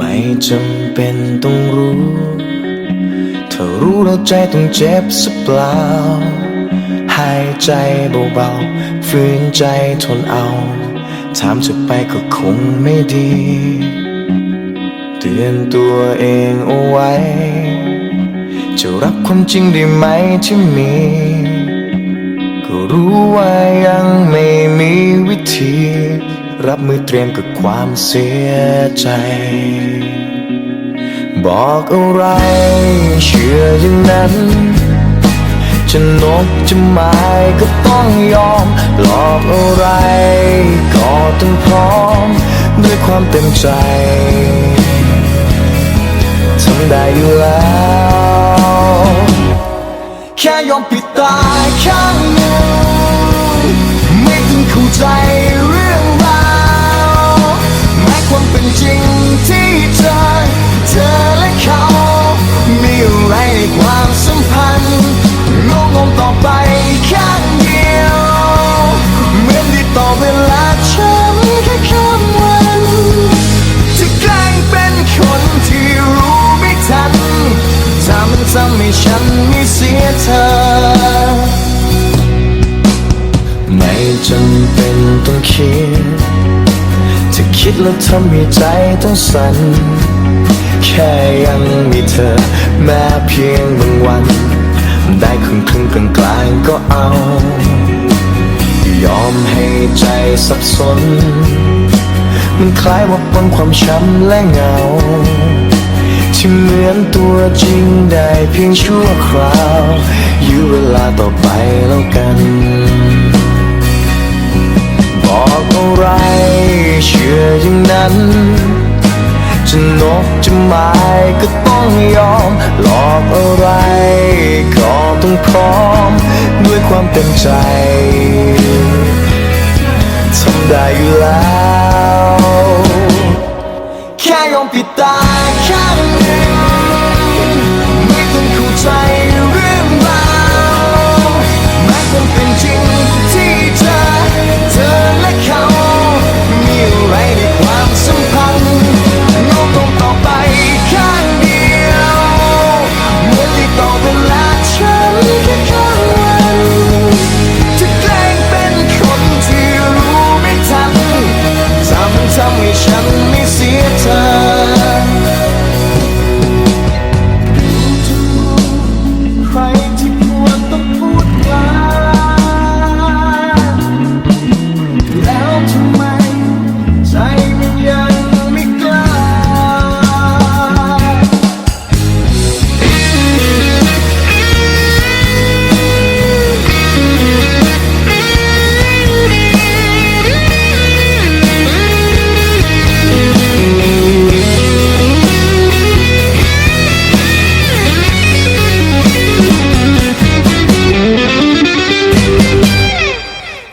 ไม่จำเป็นต้องรู้ถ้ารู้แล้วใจต้องเจ็บสักเปล่า หายใจเบาๆฝืนใจทนเอา ถามจะไปก็คงไม่ดี เตือนตัวเองเอาไว้ จะรับความจริงได้ไหมที่มี ก็รู้ว่ายังไม่มีวิธี รับมือเตรียมกับความเสียใจ บอกอะไรเชื่ออย่างนั้น จะนกจะไม้ก็ต้องยอมหลอกอะไรก็ต้องพร้อม ด้วยความเต็มใจทำได้อยู่แล้ว แค่ยอมปิดตาข้างหนึ่ง มันทำให้ฉันไม่เสียเธอ ไม่จำเป็นต้องคิดถ้าคิดแล้วทำให้ใจต้องสั่น แค่ยังมีเธอ แม้เพียงบางวัน ได้ครึ่งครึ่งกลางกลางๆก็เอา ยอมให้ใจสับสน มันคล้ายว่าปนความช้ำและเหงา ที่เหมือนตัวจริงได้เพียงชั่วคราว อยู่เวลาต่อไปแล้วกัน บอกอะไรเชื่ออย่างนั้น จะนกจะไม้ก็ต้องยอม หลอกอะไรก็ต้องพร้อม ด้วยความเต็มใจทำได้อยู่แล้ว แค่ยอมปิดตาข้า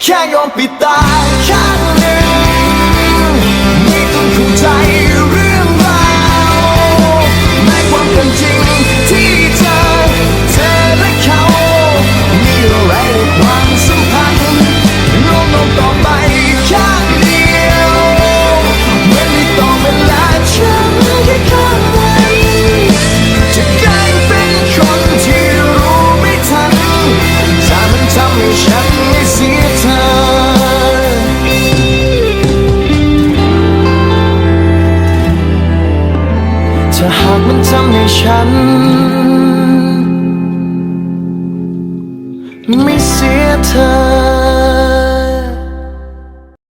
แค่ยอมปิดตาข้างหนึ่งไม่ต้องเข้าใจ ไม่เสียเธอ